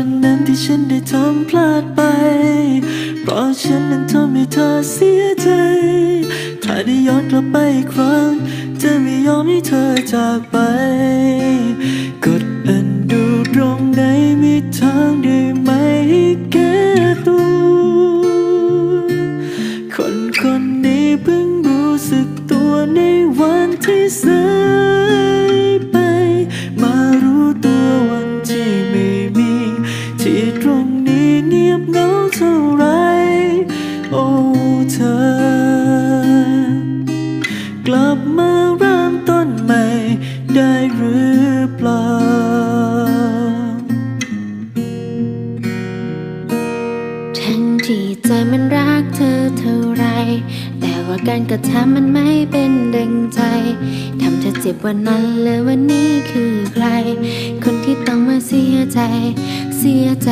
น ฉันได้ทำพลาดไป เพราะฉันนั้นทำให้เธอเสียใจ ถ้าได้ย้อนกลับไปอีกครั้ง จะไม่ยอมให้เธอจากไป กดอันดูตรงไหนมีทางได้ไหมแก้ตัวคนคนนี้เพิ่งรู้สึกตัวในวันที่สาย กลับมาเริ่มต้นใหม่ได้หรือเปล่า ทั้งที่ใจมันรักเธอเท่าไร แต่ว่าการกระทำมันไม่เป็นดังใจ ทำเธอเจ็บวันนั้นและวันนี้คือใคร คนที่ต้องมาเสียใจ เสียใจ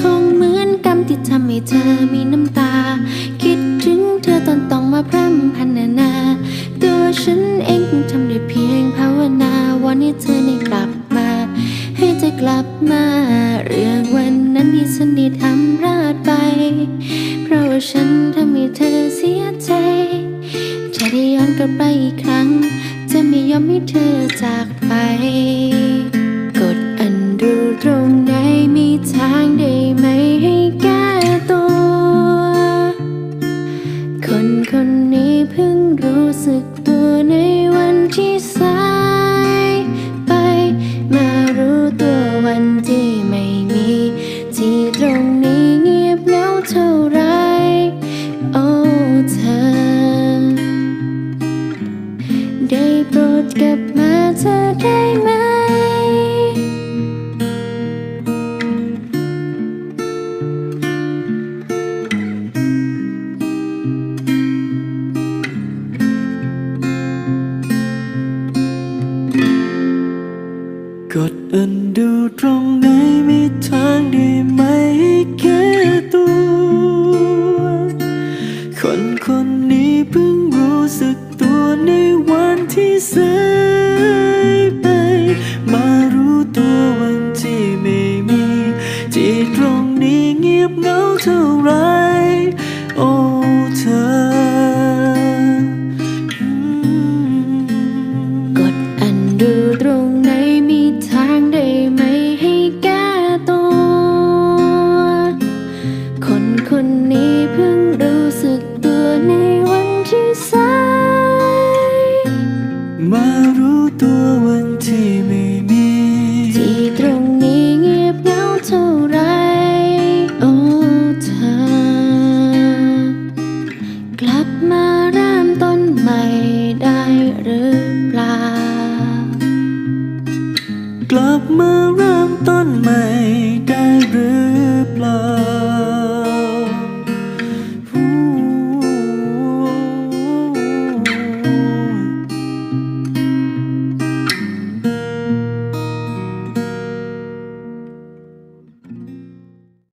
คงเหมือนกรรมที่ทำให้เธอมีน้ำตา คิดถึงเธอตอนต้องมาพร่ำพันนา ลับมา เรื่องวันนั้นที่ฉันได้ทำรลาดไป เพราะว่าฉันทำให้เธอเสียใจ จะได้ย้อนกลับไปอีกครั้ง จะไม่ยอมให้เธอ โปรดกลับมาเธอได้ไหม กดอันดูตรงไหนมีทางได้ไหม ที่สายไป มารู้ตัววันที่ไม่มี ที่ตรงนี้เงียบเหงาเท่าไร มารู้ตัววันที่ไม่มี ที่ตรงนี้เงียบเหงาเท่าไร โอ้เธอกลับมาเริ่มต้นใหม่ได้หรือเปล่า กลับมา